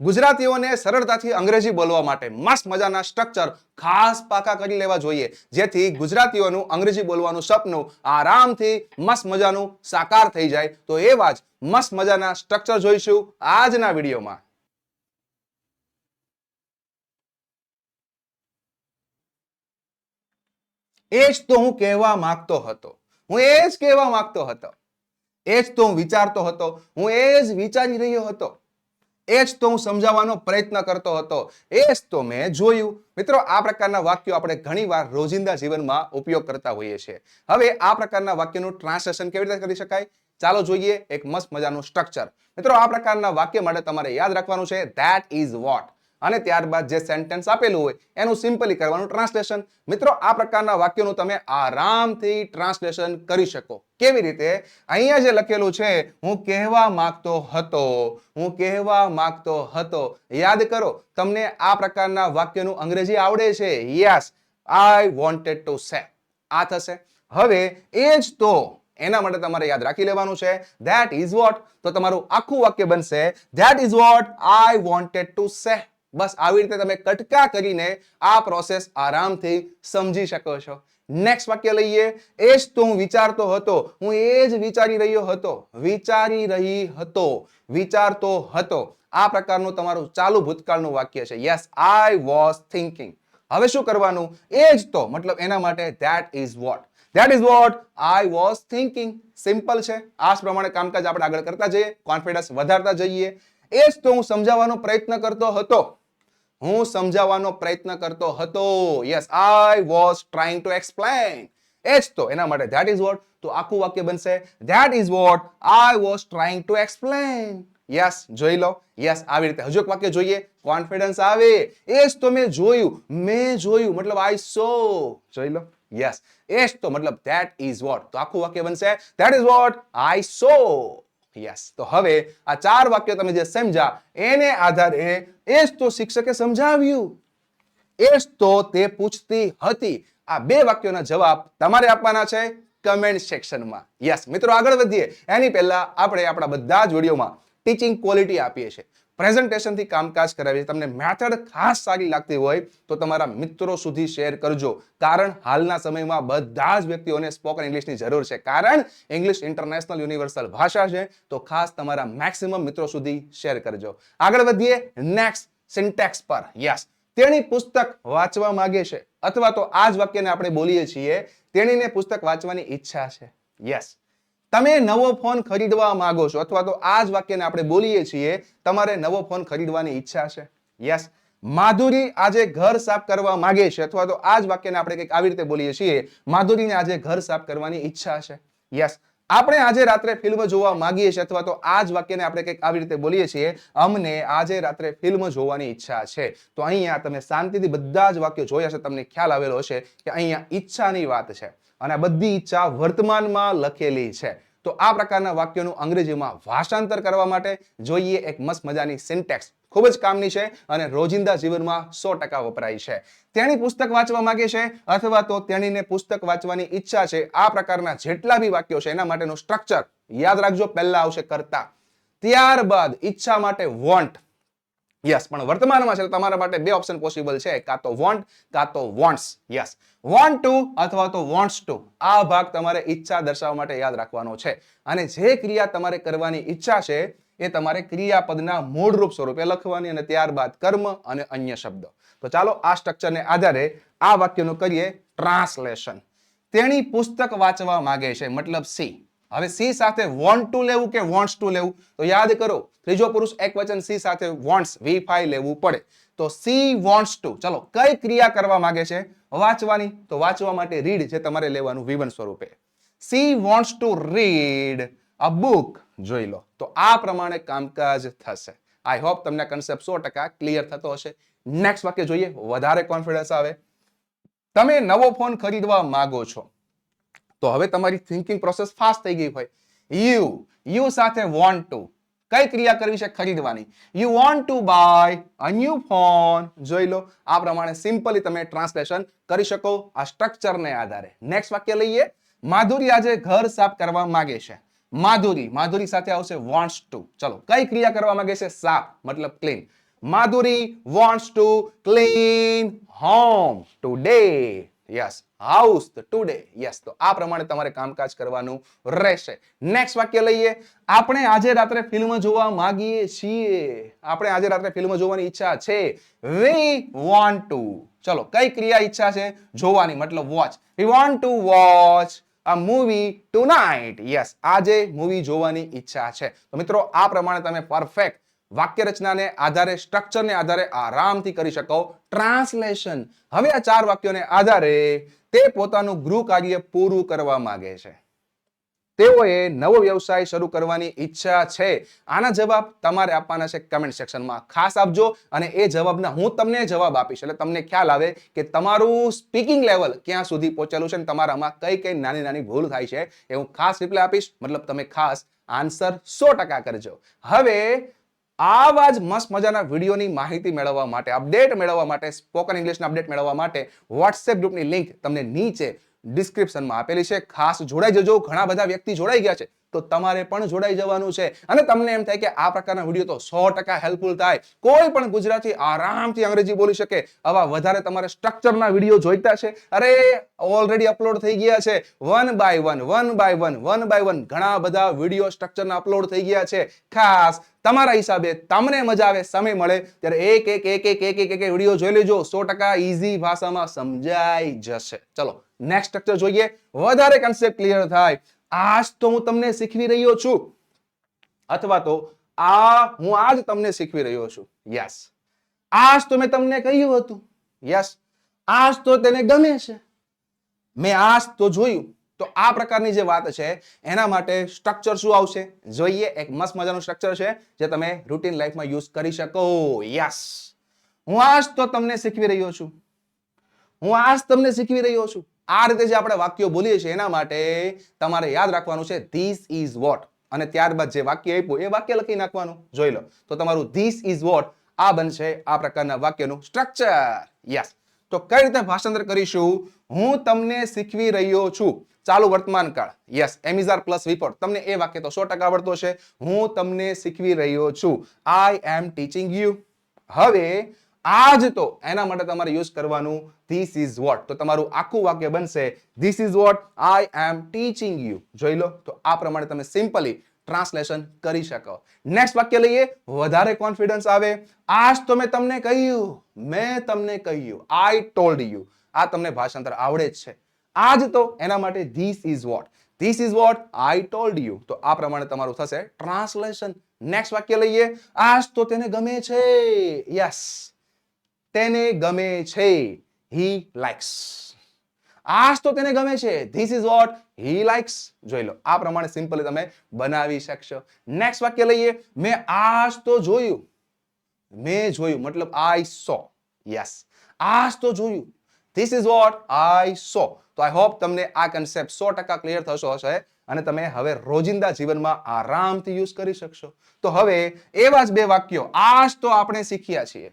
ગુજરાતીઓને સરળતાથી અંગ્રેજી બોલવા માટે મસ્ત મજાના સ્ટ્રક્ચર ખાસ પાકા કરી લેવા જોઈએ. જેથી ગુજરાતીઓનું અંગ્રેજી બોલવાનું સપનું આરામથી મસ્ત મજાનું સાકાર થઈ જાય. તો એવા જ મસ્ત મજાના સ્ટ્રક્ચર જોઈશું આજના વિડીયોમાં. એ જ તો હું કહેવા માંગતો હતો. હું એ જ કહેવા માંગતો હતો. એ જ તો હું વિચારતો હતો. હું એ જ વિચારી રહ્યો હતો. એ જ તો હું સમજાવવાનો પ્રયત્ન કરતો હતો. એ જ તો મેં જોયું. મિત્રો, આ પ્રકારના વાક્યો આપણે ઘણીવાર રોજિંદા જીવનમાં ઉપયોગ કરતા હોઈએ છીએ. હવે આ પ્રકારના વાક્યનું ટ્રાન્સલેશન કેવી રીતે કરી શકાય? ચાલો જોઈએ એક મસ્ત મજાનું સ્ટ્રક્ચર મિત્રો, આ પ્રકારના વાક્ય માટે તમારે યાદ રાખવાનું છે ધેટ ઇઝ વોટ અને ત્યારબાદ જે સેન્ટેન્સ આપેલું હોય, એનું સિમ્પલી કરવાનું ટ્રાન્સલેશન મિત્રો, આ પ્રકારના વાક્યોનું તમે આરામથી ટ્રાન્સલેશન કરી શકો. કેવી રીતે? અહીંયા જે લખેલું છે, હું કહેવા માંગતો હતો, હું કહેવા માંગતો હતો. યાદ કરો, તમને આ પ્રકારના વાક્યનું અંગ્રેજી આવડે છે? યસ આઈ વોન્ટેડ ટુ સે આ થશે. હવે, એ જ તો એના માટે તમારે યાદ રાખી લેવાનું છે. ધેટ ઇઝ વોટ તો તમારું આખું વાક્ય બનશે that is what I wanted to say બસ આવી રીતે તમે કટકા કરીને આ પ્રોસેસ આરામથી સમજી શકો છો. નેક્સ્ટ વાક્ય લઈએ. એ જ તો હું વિચારતો હતો. હું એ જ વિચારી રહ્યો હતો. વિચારી રહી હતો. વિચારતો હતો. આ પ્રકારનું તમારું ચાલુ ભૂતકાળનું વાક્ય છે. યસ આઈ વોઝ થિંકિંગ હવે શું કરવાનું? એ જ તો. મતલબ એના માટે that is what that is what I was thinking simple છે. આ પ્રમાણે કામકાજ આપણે આગળ કરતા જઈએ. કોન્ફિડન્સ વધારતા જઈએ. એ જ તો હું સમજાવવાનો પ્રયત્ન કરતો હતો. હું સમજાવવાનો પ્રયત્ન કરતો હતો. Yes I was trying to explain એ જ તો, એના માટે ધેટ ઇઝ વોટ તો આખું વાક્ય બનશે that is what I was trying to explain yes જોઈ લો. યસ આવી રીતે. હજુ એક વાક્ય જોઈએ. કોન્ફિડન્સ આવે. એ જ તો મેં જોયું. મેં જોયું. મતલબ આઈ સો જોઈ લો. યસ એ જ તો મતલબ ધેટ ઇઝ વોટ તો આખું વાક્ય બનશે that is what I so yes તો હવે આ ચાર વાક્યો તમે જે સમજ્યા, એને આધારે એ જ તો શિક્ષકે સમજાવ્યું. એ જ તો તે પૂછતી હતી. આ બે વાક્યોના જવાબ તમારે આપવાના છે કમેન્ટ સેક્શનમાં યસ મિત્રો, આગળ વધીએ. એની પહેલા આપણે આપણા બધા જ વિડીયોમાં ટીચિંગ ક્વોલિટી આપીએ છીએ. પ્રેઝન્ટેશનથી કામકાજ કરાવીએ, તમને મેથડ ખાસ સારી લાગતી હોય તો તમારા મિત્રો સુધી શેર કરજો. કારણ હાલના સમયમાં બધા જ વ્યક્તિઓને સ્પોકન ઇંગ્લિશની જરૂર છે. કારણ ઇંગ્લિશ ઇન્ટરનેશનલ યુનિવર્સલ ભાષા છે, તો ખાસ તમારા મેક્સિમમ મિત્રો સુધી શેર કરજો. આગળ વધીએ નેક્સ્ટ સિન્ટેક્સ પર. યસ તેણી પુસ્તક વાંચવા માંગે છે, અથવા તો આ જ વાક્યને આપણે બોલીએ છીએ, તેણીને પુસ્તક વાંચવાની ઈચ્છા છે. યસ તમે નવો ફોન ખરીદવા માંગો છો અથવા તો આ જ વાક્યને આપણે બોલીએ છીએ, તમારે નવો ફોન ખરીદવાની ઈચ્છા છે? યસ માધુરી આજે ઘર સાફ કરવા માંગે છે અથવા તો આ જ વાક્યને આપણે કંઈક આવી રીતે બોલીએ છીએ, માધુરીને આજે ઘર સાફ કરવાની ઈચ્છા છે? યસ આપણે આજે રાત્રે ફિલ્મ જોવા માંગીએ છીએ અથવા તો આ જ વાક્યને આપણે કંઈક આવી રીતે બોલીએ છીએ, અમને આજે રાત્રે ફિલ્મ જોવાની ઈચ્છા છે. તો અહીંયા તમે શાંતિથી બધા જ વાક્યો જોયા છે, તમને ખ્યાલ આવેલો હશે કે અહીંયા ઈચ્છાની વાત છે. અને બધી ઈચ્છા વર્તમાનમાં લખેલી છે. તો આ પ્રકારના વાક્યોનું અંગ્રેજીમાં ભાષાંતર કરવા માટે જોઈએ એક મસ્ત મજાની સિન્ટેક્સ ખૂબ જ કામની છે અને રોજિંદા જીવનમાં સો ટકા વપરાય છે. તેણી પુસ્તક વાંચવા માંગે છે અથવા તો તેણીને પુસ્તક વાંચવાની ઈચ્છા છે. આ પ્રકારના જેટલા બી વાક્યો છે એના માટેનું સ્ટ્રક્ચર યાદ રાખજો. પહેલા આવશે કરતા. ત્યારબાદ ઈચ્છા માટે વોન્ટ યસ પણ વર્તમાનમાં છે તમારા માટે બે ઓપ્શન પોસિબલ છે. કાં તો વોન્ટ કાં તો વોન્ટ્સ યસ વોન્ટ ટુ અથવા તો વોન્ટ્સ ટુ આ ભાગ તમારે ઈચ્છા દર્શાવવા માટે યાદ રાખવાનો છે. અને જે ક્રિયા તમારે કરવાની ઈચ્છા છે, એ તમારે ક્રિયાપદના મૂળરૂપ સ્વરૂપે લખવાની અને ત્યારબાદ કર્મ અને અન્ય શબ્દો. તો ચાલો આ સ્ટ્રક્ચરને આધારે આ વાક્યનું કરીએ. ટ્રાન્સલેશન તેણી પુસ્તક વાંચવા માંગે છે. મતલબ સી. હવે સી સાથે વોન્ટ ટુ લેવું કે વોન્ટ્સ ટુ લેવું? તો યાદ કરો, ત્રીજો પુરુષ એકવચન સી સાથે વોન્ટ્સ વી ફાઈ લેવું પડે. તો સી વોન્ટ્સ ટુ ચલો, કઈ ક્રિયા કરવા માંગે છે? વાંચવાની. તો વાંચવા માટે રીડ જે તમારે લેવાનું વિવન સ્વરૂપે. She wants to read a book જોઈ લો. તો આ પ્રમાણે કામકાજ થશે. આઈ હોપ તમને કન્સેપ્ટ સો ટકા ક્લિયર થતો હશે. નેક્સ્ટ વાક્ય જોઈએ. વધારે કોન્ફિડન્સ આવે. તમે નવો ફોન ખરીદવા માંગો છો. તો હવે તમારી થિંકિંગ પ્રોસેસ ફાસ્ટ થઈ ગઈ હોય. યુ યુ સાથે વોન્ટ ટુ કઈ ક્રિયા કરવી છે ખરીદવાની? You want to buy a new phone જોઈ લો, આ પ્રમાણે સિમ્પલી તમે ટ્રાન્સલેશન કરી શકો આ સ્ટ્રક્ચરને આધારે. નેક્સ્ટ વાક્ય લઈએ. માધુરી આજે ઘર સાફ કરવા માંગે છે. માધુરી માધુરી સાથે આવશે વોન્ટ્સ ટુ ચલો, કઈ ક્રિયા કરવા માંગે છે? સાફ, મતલબ clean Madhuri wants to clean home today yes house today yes તો આ પ્રમાણે તમારે કામકાજ કરવાનું રહેશે. નેક્સ્ટ વાક્ય લઈએ. આપણે આજે રાત્રે ફિલ્મ જોવા માંગીએ છીએ. આપણે આજે રાત્રે ફિલ્મ જોવાની ઈચ્છા છે. વી વોન્ટ ટુ ચલો, કઈ ક્રિયા ઈચ્છા છે? જોવાની, મતલબ watch we want to watch a movie tonight yes આજે મૂવી જોવાની ઈચ્છા છે. તો મિત્રો, આ પ્રમાણે તમે પરફેક્ટ વાક્ય રચનાને આધારે સ્ટ્રક્ચરને આધારે આરામથી કરી શકો. ટ્રાન્સલેશન હવે આ ચાર વાક્યોને આધારે તે પોતાનું ગૃહ કાર્ય પૂરું કરવા માંગે છે. તેઓએ નવો વ્યવસાય શરૂ કરવાની ઈચ્છા છે. આના જવાબ તમારે આપવાના છે કમેન્ટ સેક્શનમાં ખાસ આપજો અને એ જવાબના હું તમને જવાબ આપીશ. એટલે તમને ખ્યાલ આવે કે તમારું સ્પીકિંગ લેવલ ક્યાં સુધી પહોંચેલું છે તમારામાં કઈ કઈ નાની નાની ભૂલ થાય છે એ હું ખાસ રિપ્લાય આપીશ. મતલબ તમે ખાસ આન્સર સો ટકા કરજો. હવે આવા જ મસ્ત મજાના વિડીયોની માહિતી મેળવવા માટે અપડેટ મેળવવા માટે સ્પોકન ઇંગ્લિશના અપડેટ મેળવવા માટે વોટ્સએપ ગ્રુપની લિંક તમને નીચે ડિસ્ક્રિપ્શનમાં આપેલી છે. ખાસ જોડાઈ જજો. ઘણા બધા વ્યક્તિ જોડાઈ ગયા છે. તો તમારે પણ જોડાઈ જવાનું છે. અને તમને એમ થાય કે આ પ્રકારના વીડિયો તો સો ટકા હેલ્પફુલ થાય. કોઈ પણ ગુજરાતી આરામથી અંગ્રેજી બોલી શકે. આવા વધારે તમારે સ્ટ્રક્ચરના વીડિયો જોઈતા છે. અરે ઓલરેડી અપલોડ થઈ ગયા છે. One by one one by one one by one ઘણા બધા વીડિયો સ્ટ્રક્ચરના અપલોડ થઈ ગયા છે. ખાસ તમારા હિસાબે તમને મજા આવે, સમય મળે, ત્યારે એક એક એક એક એક એક વીડિયો જોઈ લેજો. સો ટકા ઈઝી ભાષામાં સમજાઈ જશે. ચલો નેક્સ્ટ સ્ટ્રક્ચર જોઈએ. વધારે કન્સેપ્ટ ક્લિયર થાય. આજ તો હું તમને શીખવી રહ્યો છું. અથવા તો આ હું આજ તમને શીખવી રહ્યો છું. યસ આજ તો મેં તમને કહ્યું હતું. યસ આજ તો તેને ગમે છે. મેં આજ તો જોયું. તો આ પ્રકારની જે વાત છે, એના માટે સ્ટ્રક્ચર શું આવશે? જોઈએ, એક મસ્ત મજાનું સ્ટ્રક્ચર છે, જે તમે રૂટીન લાઈફમાં યુઝ કરી શકો. યસ હું આજ તો તમને શીખવી રહ્યો છું. હું આજ તમને શીખવી રહ્યો છું. આ રીતે જે આપણે વાક્યો બોલીએ છીએ એના માટે તમારે યાદ રાખવાનું છે ધીસ ઇઝ વોટ અને ત્યારબાદ જે વાક્ય આપ્યું, એ વાક્ય લખી નાખવાનું. જોઈ લો. તો તમારું ધીસ ઇઝ વોટ આ બનશે આ પ્રકારના વાક્યનું સ્ટ્રક્ચર યસ તો કઈ રીતે ભાષાંતર કરીશું? હું તમને શીખવી રહ્યો છું. ચાલુ વર્તમાન કાળ. યસ એમિઝાર પ્લસ વિપોર્ટ તમને એ વાક્ય તો સો ટકા આવડતો છે હું તમને શીખવી રહ્યો છું. આઈ એમ ટીચિંગ યુ હવે, આજ તો એના માટે તમારે યુઝ કરવાનું ધીસ ઇઝ વોટ તો તમારું આખું વાક્ય બનશે this is what I am teaching you જોઈ લો, તો આ પ્રમાણે તમે સિમ્પલી ટ્રાન્સલેશન કરી શકો. નેક્સ્ટ વાક્ય લઈએ, વધારે કોન્ફિડન્સ આવે. આજ તો મેં તમને કહ્યું, મેં તમને કહ્યું આઈ ટોલ્ડ યુ આ તમને ભાષાંતર આવડે જ છે. આજ તો એના માટે this is what this is what I told you તો આ પ્રમાણે તમારું થશે ટ્રાન્સલેશન નેક્સ્ટ વાક્ય લઈએ, આજ તો તેને ગમે છે. યસ તેને ગમે છે. હી લાઇક્સ આશ તો તેને ગમે છે. This is what he likes જોઈ લો, આ પ્રમાણે સિમ્પલી તમે બનાવી શકશો. નેક્સ્ટ વાક્ય લઈએ. મેં આજ તો જોયું. મેં જોયું, મતલબ આઈ સો યસ આજ તો જોયું. This is what I so તો આઈ હોપ તમને આ કન્સેપ્ટ સો ટકા ક્લિયર થશો હશે અને તમે હવે રોજિંદા જીવનમાં આરામથી યુઝ કરી શકશો. તો હવે એવા જ બે વાક્યો. આજ તો આપણે શીખ્યા છીએ.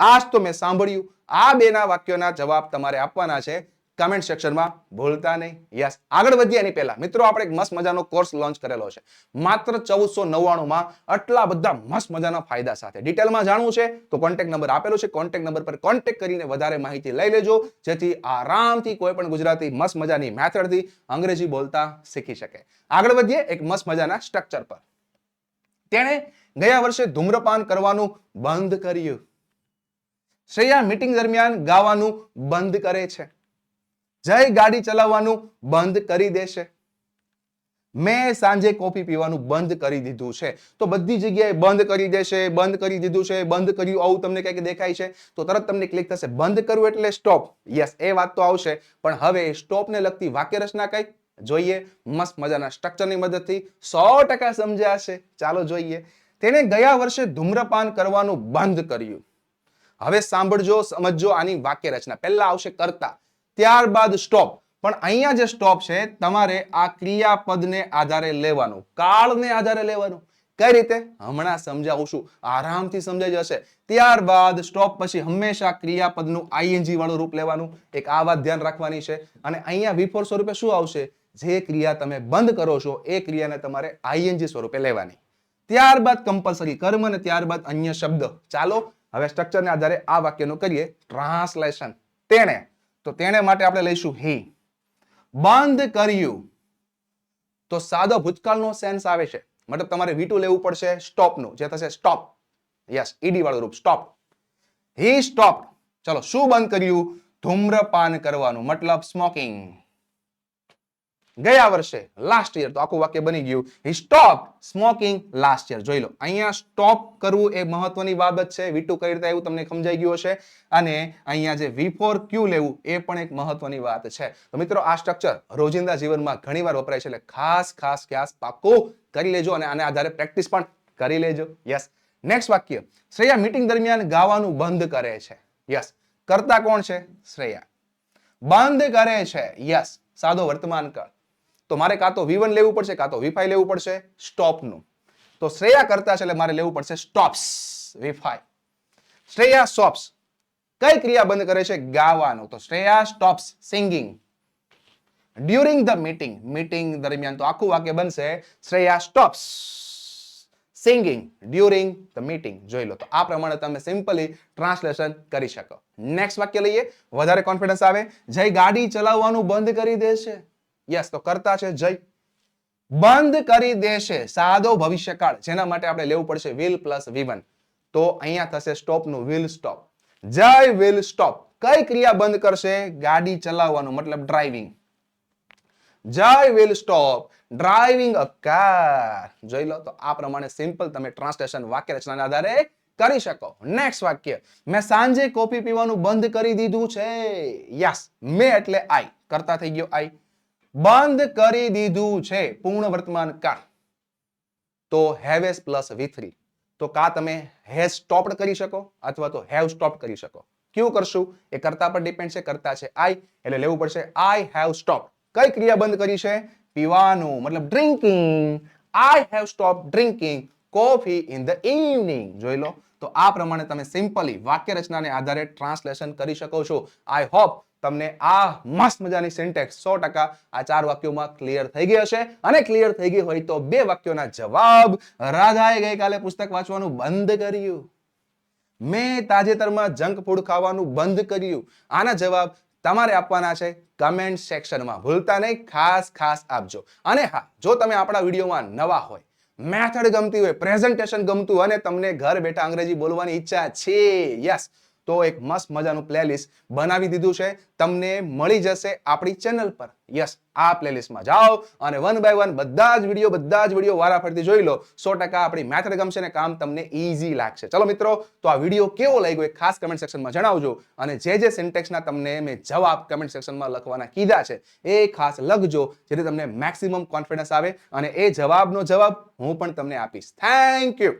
આજ તો મેં સાંભળ્યું. આ બેના વાક્યોના જવાબ તમારે આપવાના છે. કમેન્ટ સેક્શનમાં ભૂલતા નહીં. યસ આગળ વધીએ એની પહેલા. મિત્રો, આપણે એક મસ્ત મજાનો કોર્સ લોન્ચ કરેલો છે. માત્ર ચૌદસો નવ્વાણુંમાં આટલા બધા મસ્ત મજાના ફાયદા સાથે. ડિટેલમાં જાણવું છે તો કોન્ટેક્ટ નંબર આપેલો છે. કોન્ટેક્ટ નંબર પર કોન્ટેક્ટ કરીને વધારે માહિતી લઈ લેજો. જેથી આરામથી કોઈ પણ ગુજરાતી મસ્ત મજાની મેથડથી અંગ્રેજી બોલતા શીખી શકે. આગળ વધીએ એક મસ્ત મજાના સ્ટ્રક્ચર પર. તેણે ગયા વર્ષે ધૂમ્રપાન કરવાનું બંધ કર્યું. શ્રેયા મીટિંગ દરમિયાન ગાવાનું બંધ કરે છે. જય ગાડી ચલાવવાનું બંધ કરી દેશે. મેં સાંજે કોફી પીવાનું બંધ કરી દીધું છે. તો બધી જગ્યાએ બંધ કરી દેશે, બંધ કરી દીધું છે, બંધ કર્યું, આવું તમને કંઈક દેખાય છે, તો તરત તમને ક્લિક થશે. બંધ કરવું એટલે સ્ટોપ યસ એ વાત તો આવશે. પણ હવે સ્ટોપને લગતી વાક્ય રચના કઈ? જોઈએ. મસ્ત મજાના સ્ટ્રક્ચરની મદદથી સો ટકા સમજ્યા છે ચાલો જોઈએ. તેણે ગયા વર્ષે ધૂમ્રપાન કરવાનું બંધ કર્યું. હવે સાંભળજો, સમજજો આની વાક્ય રચના પહેલા આવશે કરતા, ત્યારબાદ સ્ટોપ. પણ અહીંયા જે સ્ટોપ છે, તમારે આ ક્રિયાપદને આધારે લેવાનું. કાળને આધારે લેવાનું. કઈ રીતે? હમણાં સમજાવું છું. આરામથી સમજાઈ જશે. ત્યારબાદ સ્ટોપ પછી હંમેશા ક્રિયાપદનું આઈએનજી વાળું રૂપ લેવાનું. એક આ વાત ધ્યાન રાખવાની છે. અને અહીંયા વિફોર સ્વરૂપે શું આવશે? જે ક્રિયા તમે બંધ કરો છો, એ ક્રિયાને તમારે આઈએનજી સ્વરૂપે લેવાની. ત્યારબાદ કમ્પલસરી કર્મ અને ત્યારબાદ અન્ય શબ્દ. ચાલો હવે સ્ટ્રક્ચરને આધારે આ વાક્યનું કરીએ ટ્રાન્સલેશન તેણે, તો તેણે માટે આપણે લઈશું હી. બંધ કર્યું. તો સાદો ભૂતકાળનો સેન્સ આવે છે. મતલબ તમારે વીટુ લેવું પડશે સ્ટોપનું જે થશે સ્ટોપ યસ ઈડી વાળું રૂપ સ્ટોપ હી સ્ટોપ ચલો, શું બંધ કર્યું? ધૂમ્રપાન કરવાનું. મતલબ સ્મોકિંગ ગયા વર્ષે લાસ્ટ યર તો આખું વાક્ય બની ગયું. He stop smoking last year જોઈ લો, અહીંયા સ્ટોપ કરવું એ મહત્વની બાબત છે. વીટુ કઈ રીતે એવું તમને સમજાઈ ગયું હશે? અને અહીંયા જે વી ફોર ક્યુ લેવું એ પણ એક મહત્વની વાત છે. તો મિત્રો, આ સ્ટ્રક્ચર રોજિંદા જીવનમાં ઘણીવાર વપરાય છે એટલે ખાસ ખાસ ખાસ પાક્કું કરી લેજો અને આને આધારે પ્રેક્ટિસ પણ કરી લેજો. યસ નેક્સ્ટ વાક્ય. શ્રેયા મીટિંગ દરમિયાન ગાવાનું બંધ કરે છે. યસ કરતા કોણ છે? શ્રેયા. બંધ કરે છે. યસ સાદો વર્તમાન કાળ. તો મારે કાં તો વી લેવું પડશે, કાં તો વી લેવું પડશે, સ્ટોપનું. તો શ્રેયા કરતા છે એટલે મારે લેવું પડશે સ્ટોપ્સ વી શ્રેયા સ્ટોપ્સ કઈ ક્રિયા બંધ કરે છે? ગાવાનું. તો Shreya stops singing during the meeting meeting દરમિયાન તો આખું વાક્ય બનશે Shreya stops singing during the meeting જોઈ લો. તો આ પ્રમાણે તમે સિમ્પલી ટ્રાન્સલેશન કરી શકો. નેક્સ્ટ વાક્ય લઈએ. વધારે કોન્ફિડન્સ આવે. જય ગાડી ચલાવવાનું બંધ કરી દેશે. યસ તો કરતા છે જય. બંધ કરી દેશે સાદો ભવિષ્યકાળ. જેના માટે આપણે લેવું પડશે વિલ પ્લસ વી તો અહીંયા થશે સ્ટોપનું will stop Jay will stop કઈ ક્રિયા બંધ કરશે? ગાડી ચલાવવાનું, મતલબ driving Jay will stop driving a car જોઈ લો, તો આ પ્રમાણે સિમ્પલ તમે ટ્રાન્સલેશન વાક્ય રચનાના આધારે કરી શકો. નેક્સ્ટ વાક્ય. મેં સાંજે કોફી પીવાનું બંધ કરી દીધું છે. યસ મે એટલે આઈ કરતા થઈ ગયો આઈ બંધ કરી દીધું છે પૂર્ણ વર્તમાન કાળ તો હેવેસ પ્લસ વી થ્રી તો કા તમે હેઝ સ્ટોપ્ડ કરી શકો અથવા તો હેવ સ્ટોપ કરી શકો. કેવું કરશું? એ કરતા પર ડિપેન્ડ છે, કરતા છે આઈ એટલે લેવું પડશે આઈ હેવ સ્ટોપ કઈ ક્રિયા બંધ કરી છે? પીવાનું, મતલબ drinking I have stop drinking coffee in the evening જોઈ લો. તો આ પ્રમાણે તમે સિમ્પલી વાક્ય રચનાને આધારે ટ્રાન્સલેશન કરી શકો છો. આઈ હોપ તમને આ મસ્ત મજાની સિન્ટેક્સ સો ટકા આ ચાર વાક્યોમાં ક્લિયર થઈ ગઈ હશે. અને ક્લિયર થઈ ગઈ હોય તો બે વાક્યોના જવાબ રાધાએ ગઈકાલે પુસ્તક વાંચવાનું બંધ કર્યું. મેં તાજેતરમાં જંક ફૂડ ખાવાનું બંધ કર્યું. આના જવાબ તમારે આપવાના છે. કમેન્ટ સેક્શનમાં ભૂલતા નહીં. ખાસ ખાસ આપજો. અને હા, જો તમે આપણા વિડીયોમાં નવા હોય મેથડ ગમતી હોય પ્રેઝન્ટેશન ગમતું અને તમને ઘર બેઠા અંગ્રેજી બોલવાની ઈચ્છા છે યસ તો એક મસ્ત મજાનું પ્લેલિસ્ટ બનાવી દીધું છે. તમને મળી જશે આપણી ચેનલ પર. યસ આ પ્લેલિસ્ટમાં જાઓ અને વન બાય વન બધા જ વીડિયો બધા જ વીડિયો વારાફરતી જોઈ લો. સો ટકા આપણી મેથડ ગમશે ને કામ તમને ઇઝી લાગશે. ચલો મિત્રો, તો આ વીડિયો કેવો લાગ્યો એ ખાસ કમેન્ટ સેક્શનમાં જણાવજો. અને જે જે સિન્ટેક્સના તમને મેં જવાબ કમેન્ટ સેક્શનમાં લખવાના કીધા છે, એ ખાસ લખજો, જેથી તમને મેક્સિમમ કોન્ફિડન્સ આવે. અને એ જવાબનો જવાબ હું પણ તમને આપીશ. Thank you